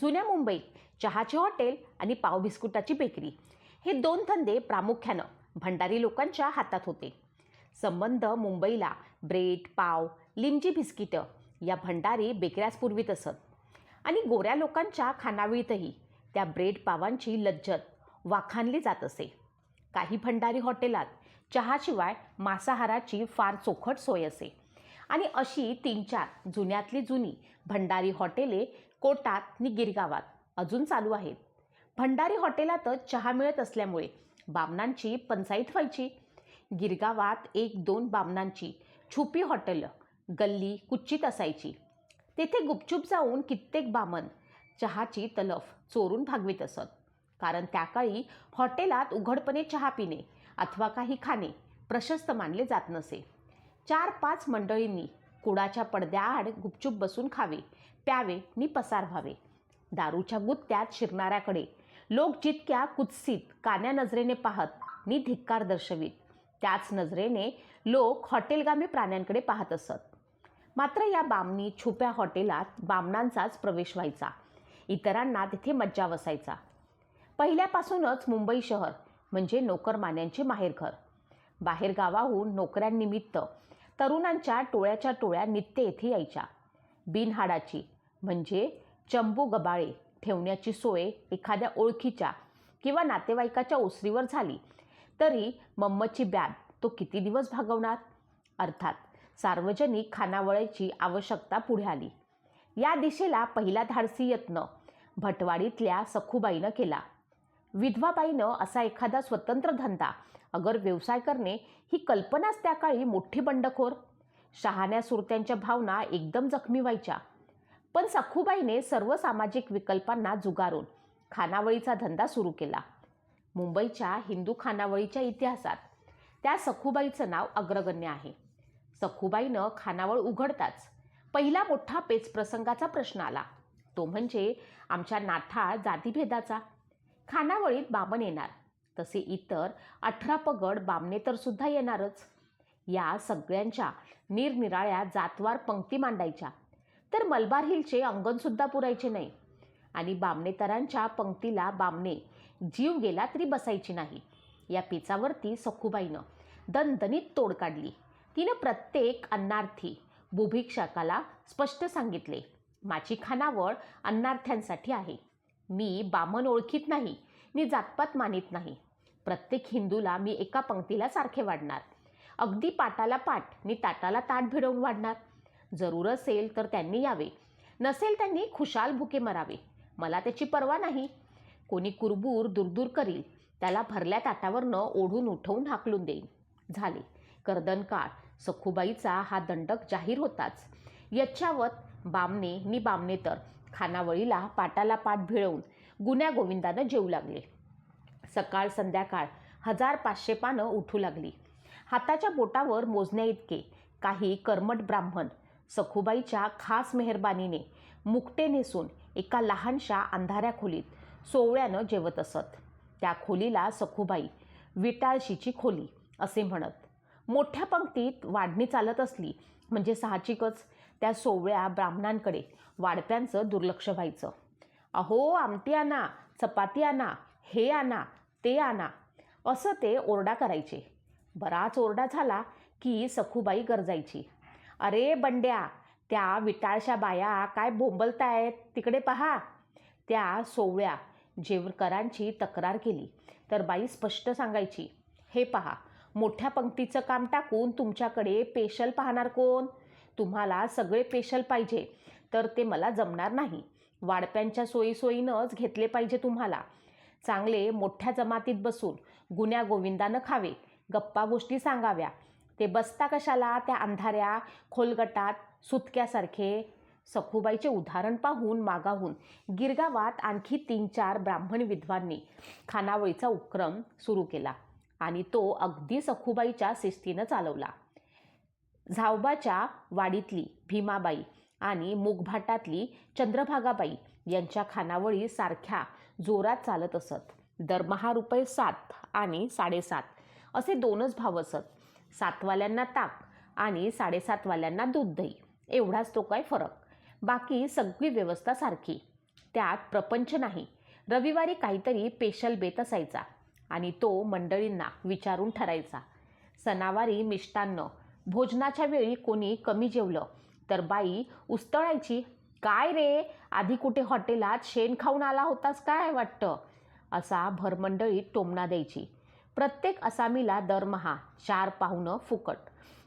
जुन्या मुंबईत चहाचे हॉटेल आणि पाव बिस्कुटाची बेकरी हे दोन धंदे प्रामुख्यानं भंडारी लोकांच्या हातात होते. संबंध मुंबईला ब्रेड पाव लिमजी बिस्किटं या भंडारी बेकऱ्याच पुरवीत असत. आणि गोऱ्या लोकांच्या खानावळीतही त्या ब्रेड पावांची लज्जत वाखाणली जात असे. काही भंडारी हॉटेलात चहाशिवाय मांसाहाराची फार चोखट सोय असे. आणि अशी तीन चार जुन्यातली जुनी भंडारी हॉटेले कोटात नि गिरगावात अजून चालू आहेत. भंडारी हॉटेलातच चहा मिळत असल्यामुळे बामणांची पंचायत व्हायची. गिरगावात एक दोन बामणांची छुपी हॉटेलं गल्ली कुच्चीत असायची. तेथे गुपचूप जाऊन कित्येक बामण चहाची तलफ चोरून भागवीत असत. कारण त्या काळी हॉटेलात उघडपणे चहा पिणे अथवा काही खाणे प्रशस्त मानले जात नसे. चार पाच मंडळींनी कुडाच्या पडद्याआड गुपचूप बसून खावे. प्यावे नि पसार व्हावे. दारूच्या गुत्त्यात शिरणाऱ्याकडे लोक जितक्या कुत्सित कान्या नजरेने पाहत नि धिक्कार दर्शवीत. त्याच नजरेने लोक हॉटेलगामी प्राण्यांकडे पाहत असत. मात्र या बामणी छुप्या हॉटेलात बामणांचाच प्रवेश व्हायचा. इतरांना तिथे मज्जा वसायचा पहिल्यापासूनच मुंबई शहर म्हणजे नोकरमान्यांचे माहेरघर. बाहेरगावाहून नोकऱ्यांनिमित्त तरुणांच्या टोळ्याच्या टोळ्या नित्य येथे यायच्या. बिनहाडाची म्हणजे चंबू गबाळे ठेवण्याची सोय एखाद्या ओळखीच्या किंवा नातेवाईकाच्या ओसरीवर झाली तरी मम्मची बॅग तो किती दिवस भागवणार? अर्थात सार्वजनिक खानावळीची आवश्यकता पुढे आली. या दिशेला पहिला धाडसी यत्न भटवाडीतल्या सखूबाईनं केला. विधवाबाईनं असा एखादा स्वतंत्र धंदा अगर व्यवसाय करणे ही कल्पनाच त्या काळी मोठी बंडखोर. शहाण्या सुरत्यांच्या भावना एकदम जखमी व्हायच्या. पण सखूबाईने सर्व सामाजिक विकल्पांना जुगारून खानावळीचा धंदा सुरू केला. मुंबईच्या हिंदू खानावळीच्या इतिहासात त्या सखूबाईचं नाव अग्रगण्य आहे. सखूबाईनं खानावळ उघडताच पहिला मोठा पेचप्रसंगाचा प्रश्न आला. तो म्हणजे आमच्या नाथा जातीभेदाचा. खानावळीत बामण येणार. तसे इतर अठरा पगड बामणे तर सुद्धा येणारच. या सगळ्यांच्या निरनिराळ्या जातवार पंक्ती मांडायच्या. तर मलबार हिलचे अंगणसुद्धा पुरायचे नाही. आणि बामणेतरांच्या पंक्तीला बामणे जीव गेला तरी बसायची नाही. या पिचावरती सखूबाईनं दणदणीत तोड काढली. तिनं प्रत्येक अन्नार्थी बुभिक्षकाला स्पष्ट सांगितले माझी खानावळ अन्नार्थ्यांसाठी आहे. मी बामण ओळखीत नाही. मी जातपात मानित नाही. प्रत्येक हिंदूला मी एका पंक्तीला सारखे वाढणार. अगदी पाटाला पाट मी ताटाला ताट भिडवून वाढणार. जरूर असेल तर त्यांनी यावे. नसेल त्यांनी खुशाल भुके मरावे. मला त्याची पर्वा नाही. कोणी कुरबूर दुरदूर करील. त्याला भरल्या ताटावरनं ओढून उठवून हाकलून देईन. झाले. कर्दन काळ. सखूबाईचा हा दंडक जाहीर होताच. यच्छावत बामने नि बामने तर. खानावळीला पाटाला पाठ भिळवून गुन्ह्या गोविंदानं जेवू लागले. सकाळ संध्याकाळ हजार पाचशे पानं उठू लागली. हाताच्या बोटावर मोजण्या इतके काही कर्मट ब्राह्मण सखूबाईच्या खास मेहरबानीने मुकटे नेसून एका लहानशा अंधाऱ्या खोलीत सोवळ्यानं जेवत असत. त्या खोलीला सखूबाई विटाळशीची खोली असे म्हणत मोठ्या पंक्तीत वाढणी चालत असली म्हणजे साहजिकच त्या सोवळ्या ब्राह्मणांकडे वाढप्यांचं दुर्लक्ष व्हायचं. अहो आमटी आणा चपाती आणा हे आणा ते आणा. असं ते ओरडा करायचे. बराच ओरडा झाला की सखूबाई गरजायची. अरे बंड्या त्या विटाळशा बाया काय बोंबलतायत? तिकडे पहा. त्या सोवळ्या जेवकरांची तक्रार केली. तर बाई स्पष्ट सांगायची हे पहा मोठ्या पंक्तीचं काम टाकून तुमच्याकडे पेशल पाहणार कोण? तुम्हाला सगळे पेशल पाहिजे. तर ते मला जमणार नाही. वाडप्यांच्या सोयीसोयीनंच घेतले पाहिजे तुम्हाला. चांगले मोठ्या जमातीत बसून गुन्ह्या गोविंदानं खावे. गप्पा गोष्टी सांगाव्या. ते बसता कशाला? त्या अंधाऱ्या खोलगटात सुतक्यासारखे सखूबाईचे उदाहरण पाहून मागाहून गिरगावात आणखी तीन चार ब्राह्मण विद्वांनी खानावळीचा उपक्रम सुरू केला आणि तो अगदी सखूबाईच्या शिस्तीनं चालवला. झावबाच्या वाडीतली भीमाबाई आणि मुगभाटातली चंद्रभागाबाई यांच्या खानावळी सारख्या जोरात चालत असत. दरमहा रुपये सात आणि साडेसात असे दोनच भाव असत. सातवाल्यांना ताक आणि साडेसातवाल्यांना दूध दही. एवढाच तो काय फरक. बाकी सगळी व्यवस्था सारखी. त्यात प्रपंच नाही. रविवारी काहीतरी पेशल बेत असायचा आणि तो मंडळींना विचारून ठरायचा. सणावारी मिष्टान्न. भोजनाच्या वेळी कोणी कमी जेवलं तर बाई उस्तळायची काय रे? आधी कुठे हॉटेलात शेण खाऊन आला होतास काय वाटतं? असा भरमंडळी टोमणा द्यायची. प्रत्येक असामीला दरमहा चार पाहुणं फुकट.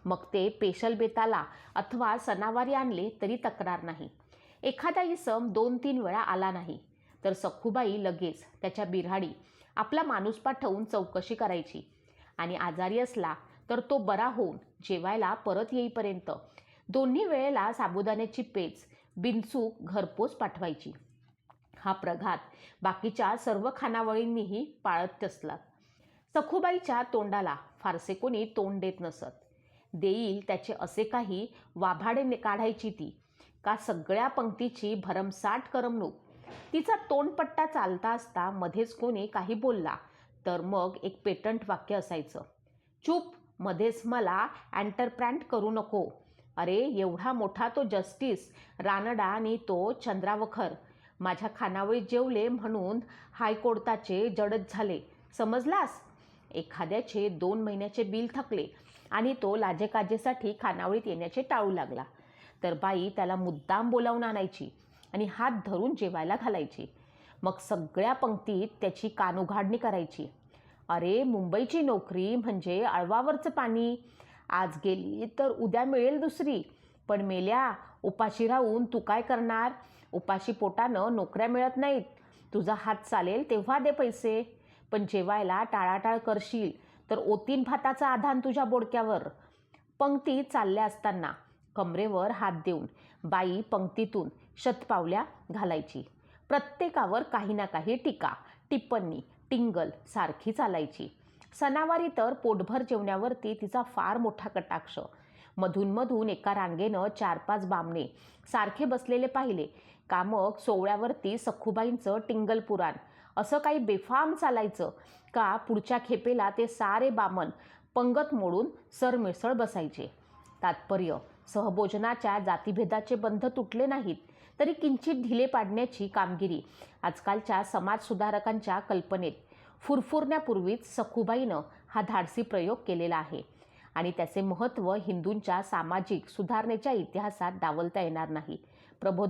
मग ते पेशल बेताला अथवा सणावारी आणले तरी तक्रार नाही. एखादा इसम दोन तीन वेळा आला नाही. तर सखूबाई लगेच त्याच्या बिऱ्हाडी आपला माणूस पाठवून चौकशी करायची. आणि आजारी असला तर तो बरा होऊन जेवायला परत येईपर्यंत. दोन्ही वेळेला साबुदाण्याची पेच बिनचूक घरपोच पाठवायची. हा प्रघात बाकीच्या सर्व खानावळींनीही पाळत असला सखूबाईच्या तोंडाला फारसे कोणी तोंड देत नसत. देईल त्याचे असे काही वाभाडे काढायची ती. का सगळ्या पंक्तीची भरमसाठ करमणूक? तिचा तोंडपट्टा चालता असता मध्येच कोणी काही बोलला तर मग एक पेटंट वाक्य असायचं. चूप मध्येच मला अँटरप्रँट करू नको. अरे एवढा मोठा तो जस्टिस रानडा आणि तो चंद्रावखर. माझ्या खानावळीत जेवले म्हणून हायकोर्टाचे जडच झाले. समजलास? एखाद्याचे दोन महिन्याचे बिल थकले आणि तो लाजेकाजेसाठी खानावळीत येण्याचे टाळू लागला. तर बाई त्याला मुद्दाम बोलावून आणायची आणि हात धरून जेवायला घालायची. मग सगळ्या पंक्तीत त्याची कानउघाडणी करायची. अरे मुंबईची नोकरी म्हणजे अळवावरचं पाणी. आज गेली तर उद्या मिळेल दुसरी. पण मेल्या उपाशी राहून तू काय करणार? उपाशी पोटानं नोकऱ्या मिळत नाहीत. तुझा हात चालेल तेव्हा दे पैसे. पण जेवायला टाळाटाळ करशील तर ओतीन भाताचा आधान तुझ्या बोडक्यावर. पंक्ती चालल्या असताना कमरेवर हात देऊन बाई पंक्तीतून शतपावल्या घालायची. प्रत्येकावर काही ना काही टीका टिप्पणी टिंगल सारखी चालायची. सणावारी तर पोटभर जेवण्यावरती तिचा फार मोठा कटाक्ष. मधूनमधून एका रांगेनं चार पाच बामणे सारखे बसलेले पाहिले. का मग सोवळ्यावरती सखूबाईंचं टिंगल पुराण. असं काही बेफाम चालायचं का पुढच्या खेपेला ते सारे बामन पंगत मोडून सरमिसळ बसायचे. तात्पर्य सहभोजनाच्या जातीभेदाचे बंध तुटले नाहीत तरी किंचित ढिले पाडण्याची कामगिरी आजकालच्या समाजसुधारकांच्या कल्पनेत फुरफुरण्यापूर्वीच सखूबाईनं हा धाडसी प्रयोग केलेला आहे. आणि त्याचे महत्त्व हिंदूंच्या सामाजिक सुधारणेच्या इतिहासात डावलता येणार नाही. प्रबोध